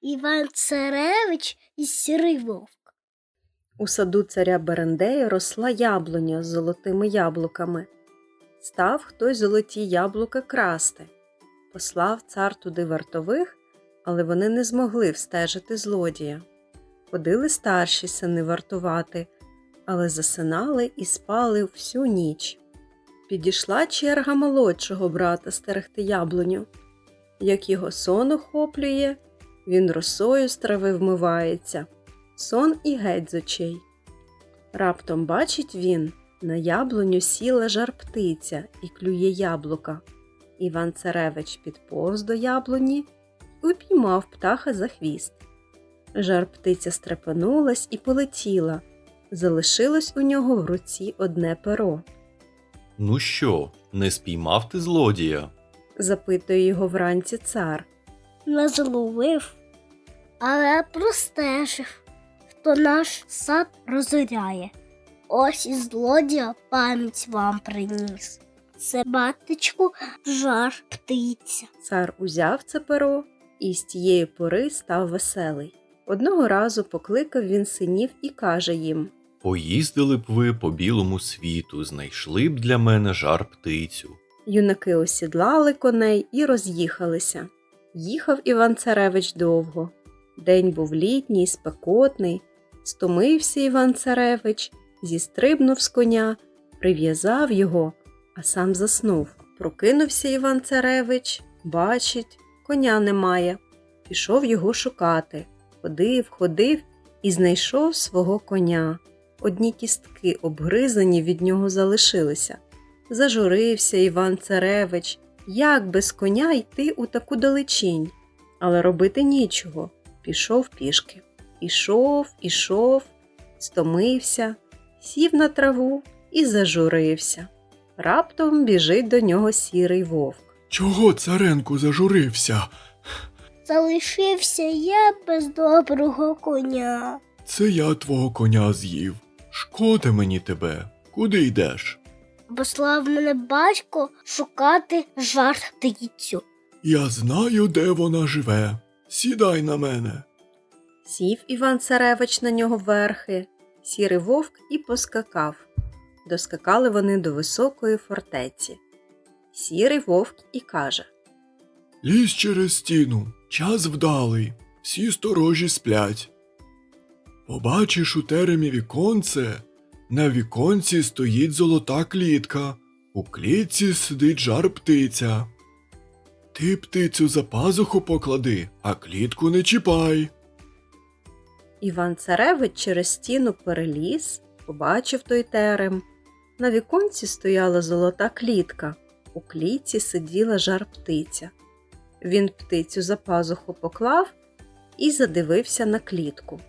Іван Царевич і Сірий Вовк. У саду царя Берендея росла яблуня з золотими яблуками. Став хтось золоті яблука красти. Послав цар туди вартових, але вони не змогли встежити злодія. Ходили старші сини вартувати, але засинали і спали всю ніч. Підійшла черга молодшого брата стерегти яблуню. Як його сон охоплює, він росою з трави вмивається, сон і геть з очей. Раптом бачить він, на яблуню сіла жар птиця і клює яблука. Іван Царевич підповз до яблуні і упіймав птаха за хвіст. Жар птиця стрепенулась і полетіла. Залишилось у нього в руці одне перо. Ну що, не спіймав ти злодія? Запитує його вранці цар. Не зловив, але простежив, хто наш сад розоряє. Ось і злодія пам'ять вам приніс. Це батечку жар птиця. Цар узяв це перо і з тієї пори став веселий. Одного разу покликав він синів і каже їм Поїздили б ви по білому світу, знайшли б для мене жар птицю. Юнаки осідлали коней і роз'їхалися. Їхав Іван Царевич довго. День був літній, спекотний. Стомився Іван Царевич, зістрибнув з коня, прив'язав його, а сам заснув. Прокинувся Іван Царевич, бачить, коня немає. Пішов його шукати. Ходив, ходив і знайшов свого коня. Одні кістки обгризані від нього залишилися. Зажурився Іван Царевич, як без коня йти у таку далечінь. Але робити нічого. Пішов пішки. Ішов, ішов, стомився, сів на траву і зажурився. Раптом біжить до нього сірий вовк. Чого царенку зажурився? Залишився я без доброго коня. Це я твого коня з'їв. Шкода мені тебе. Куди йдеш? Послав мене батько шукати жар птицю. Я знаю, де вона живе. Сідай на мене. Сів Іван Царевич на нього верхи, сірий вовк і поскакав. Доскакали вони до високої фортеці. Сірий вовк і каже Лізь через стіну, час вдалий, всі сторожі сплять. Побачиш у теремі віконце, на віконці стоїть золота клітка, у клітці сидить жар птиця. Ти птицю за пазуху поклади, а клітку не чіпай. Іван Царевич через стіну переліз, побачив той терем. На віконці стояла золота клітка, у клітці сиділа жар птиця. Він птицю за пазуху поклав і задивився на клітку.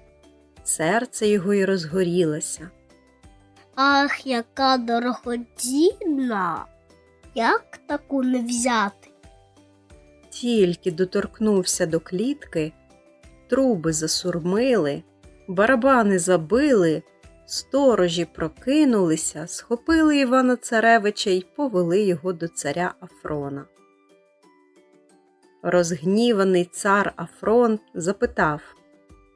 Серце його й розгорілося. Ах, яка дорогодінна! Як таку не взяти? Тільки доторкнувся до клітки, труби засурмили, барабани забили, сторожі прокинулися, схопили Івана Царевича й повели його до царя Афрона. Розгніваний цар Афрон запитав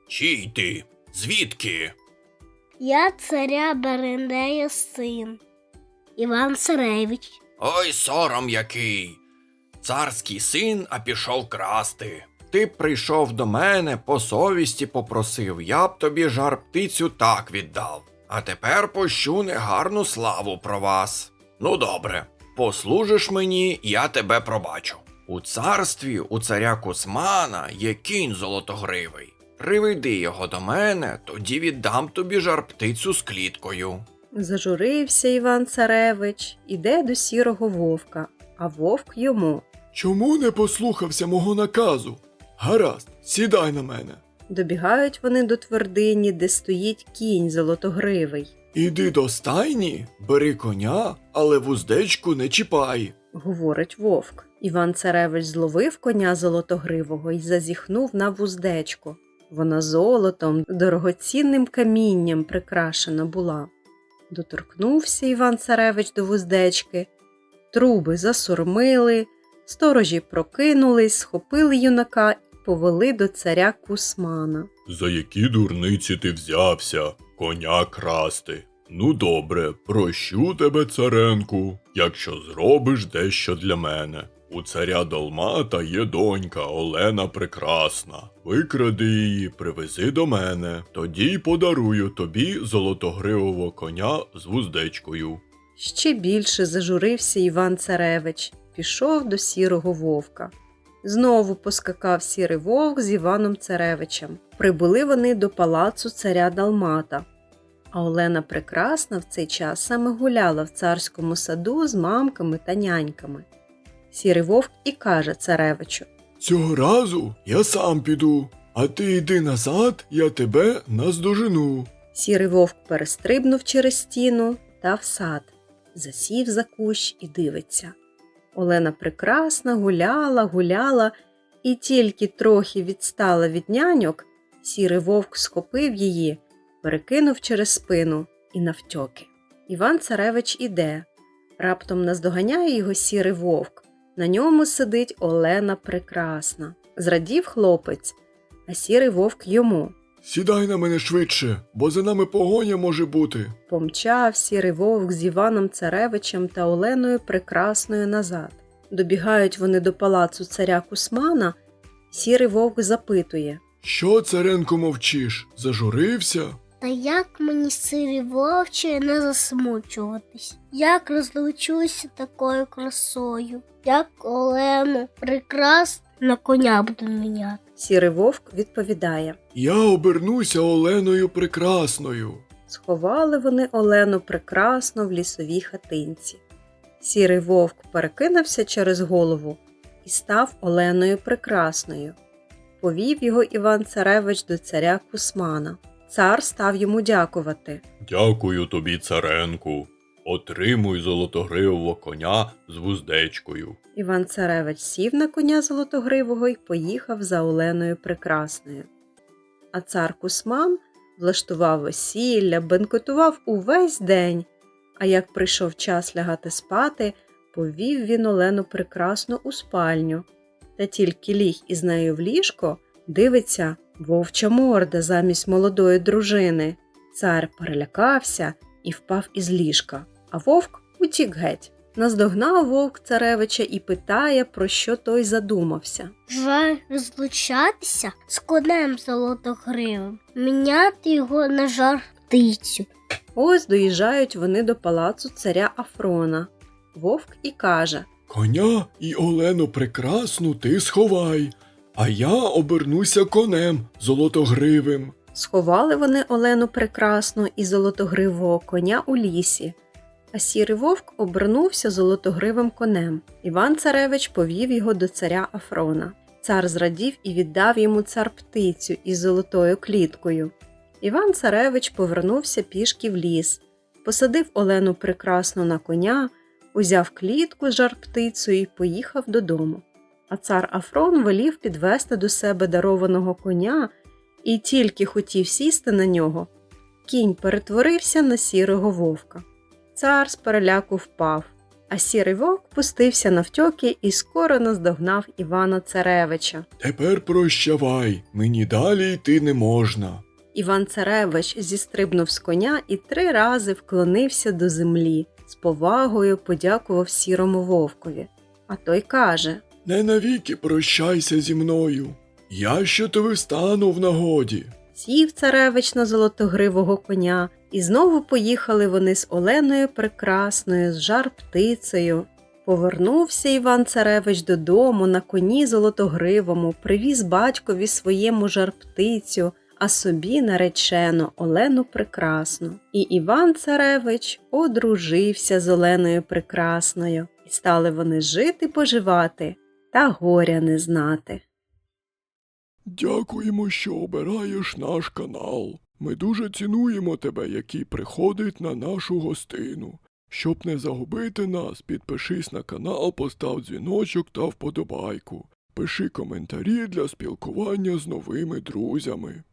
Чий ти? Звідки? Я царя Берендея син. Іван Царевич. Ой, сором який. Царський син, а пішов красти. Ти б прийшов до мене, по совісті попросив, я б тобі жар птицю так віддав. А тепер пощу негарну славу про вас. Ну добре, послужиш мені, я тебе пробачу. У царстві у царя Кусмана є кінь золотогривий. Приведи його до мене, тоді віддам тобі жар птицю з кліткою. Зажурився Іван Царевич, іде до сірого вовка, а вовк йому. Чому не послухався мого наказу? Гаразд, сідай на мене. Добігають вони до твердині, де стоїть кінь золотогривий. Іди до стайні, бери коня, але вуздечку не чіпай. говорить вовк. Іван Царевич зловив коня золотогривого і зазіхнув на вуздечку. Вона золотом, дорогоцінним камінням прикрашена була. Доторкнувся Іван Царевич до вуздечки, труби засурмили, сторожі прокинулись, схопили юнака повели до царя Кусмана. За які дурниці ти взявся, коня красти? Ну добре, прощу тебе, царенку, якщо зробиш дещо для мене. У царя Долмата є донька Олена Прекрасна. Викради її, привези до мене, тоді й подарую тобі золотогривого коня з вуздечкою. Ще більше зажурився Іван Царевич, пішов до сірого вовка. Знову поскакав сірий вовк з Іваном Царевичем. Прибули вони до палацу царя Далмата. А Олена Прекрасна в цей час саме гуляла в царському саду з мамками та няньками. Сірий вовк і каже царевичу Цього разу я сам піду, а ти йди назад, я тебе наздожену. Сірий вовк перестрибнув через стіну та в сад, засів за кущ і дивиться. Олена прекрасна гуляла, гуляла, і тільки трохи відстала від няньок, сірий вовк схопив її, перекинув через спину і навтьоки. Іван Царевич іде. Раптом наздоганяє його сірий вовк. На ньому сидить Олена Прекрасна. Зрадів хлопець, а сірий вовк йому. Сідай на мене швидше, бо за нами погоня може бути. Помчав сірий вовк з Іваном Царевичем та Оленою Прекрасною назад. Добігають вони до палацу царя Кусмана. Сірий вовк запитує. Що, царенко, мовчиш? Зажурився? Та як мені сирі вовче не засмучуватись? Як розлучуся такою красою? Як Олену прикрас на коня буду міняти? Сірий вовк відповідає. Я обернуся Оленою Прекрасною. Сховали вони Олену прекрасно в лісовій хатинці. Сірий вовк перекинувся через голову і став Оленою прекрасною. Повів його Іван Царевич до царя Кусмана. Цар став йому дякувати. Дякую тобі, царенку. Отримуй золотогривого коня з вуздечкою. Іван Царевич сів на коня золотогривого і поїхав за Оленою Прекрасною. А цар Кусман влаштував весілля, бенкетував увесь день. А як прийшов час лягати спати, повів він Олену Прекрасну у спальню. Та тільки ліг із нею в ліжко, дивиться вовча морда замість молодої дружини. Цар перелякався і впав із ліжка, а вовк утік геть. Наздогнав вовк царевича і питає, про що той задумався. Жаль розлучатися з конем золотогривим, міняти його на жар птицю. Ось доїжджають вони до палацу царя Афрона. Вовк і каже Коня і Олену Прекрасну ти сховай, а я обернуся конем золотогривим. Сховали вони Олену прекрасну і золотогривого коня у лісі, а сірий вовк обернувся золотогривим конем. Іван Царевич повів його до царя Афрона. Цар зрадів і віддав йому цар птицю із золотою кліткою. Іван Царевич повернувся пішки в ліс, посадив Олену прекрасну на коня, узяв клітку з жар птицею і поїхав додому. А цар Афрон велів підвести до себе дарованого коня і тільки хотів сісти на нього, кінь перетворився на сірого вовка. Цар з переляку впав, а сірий вовк пустився навтьоки і скоро наздогнав Івана Царевича. Тепер прощавай, мені далі йти не можна. Іван Царевич зістрибнув з коня і три рази вклонився до землі, з повагою подякував сірому вовкові. А той каже Не навіки прощайся зі мною. Я ще тобі стану в нагоді. Сів царевич на золотогривого коня, і знову поїхали вони з Оленою Прекрасною, з жар птицею. Повернувся Іван Царевич додому на коні золотогривому, привіз батькові своєму жар птицю, а собі наречено Олену Прекрасну. І Іван Царевич одружився з Оленою Прекрасною, і стали вони жити поживати та горя не знати. Дякуємо, що обираєш наш канал. Ми дуже цінуємо тебе, який приходить на нашу гостину. Щоб не загубити нас, підпишись на канал, постав дзвіночок та вподобайку. Пиши коментарі для спілкування з новими друзями.